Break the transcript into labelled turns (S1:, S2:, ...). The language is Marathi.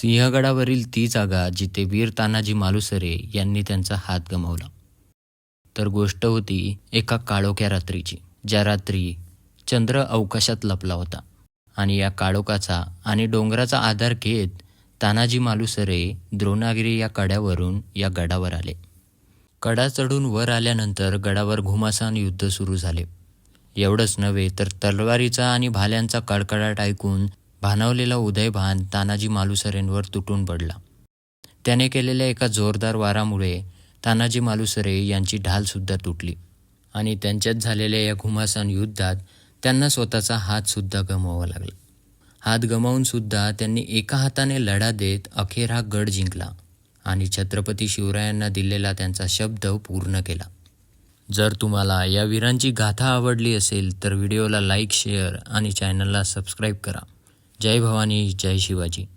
S1: सिंहगडावरील ती जागा जिथे वीर तानाजी मालुसरे यांनी त्यांचा हात गमावला. तर गोष्ट होती एका काळोख्या रात्रीची ज्या रात्री चंद्र अवकाशात लपला होता आणि या काळोखाचा आणि डोंगराचा आधार घेत तानाजी मालुसरे द्रोणागिरी या कड्यावरून या गडावर आले. कडा चढून वर आल्यानंतर गडावर घुमासान युद्ध सुरू झाले. एवढंच नव्हे तर तलवारीचा आणि भाल्यांचा कडकडाट ऐकून भानावलेला उदयभान तानाजी मालुसरेंवर तुटून पडला. त्याने केलेल्या एका जोरदार वारामुळे तानाजी मालुसरे यांची ढालसुद्धा तुटली आणि त्यांच्यात झालेल्या या घुमासान युद्धात त्यांना स्वतःचा हातसुद्धा गमवावा लागला. हात गमावून सुद्धा त्यांनी एका हाताने लढा देत अखेर हा गड जिंकला आणि छत्रपती शिवरायांना दिलेला त्यांचा शब्द पूर्ण केला. जर तुम्हाला या वीरांची गाथा आवडली असेल तर व्हिडिओला लाईक शेअर आणि चॅनलला सबस्क्राईब करा. जय भवानी जय शिवाजी.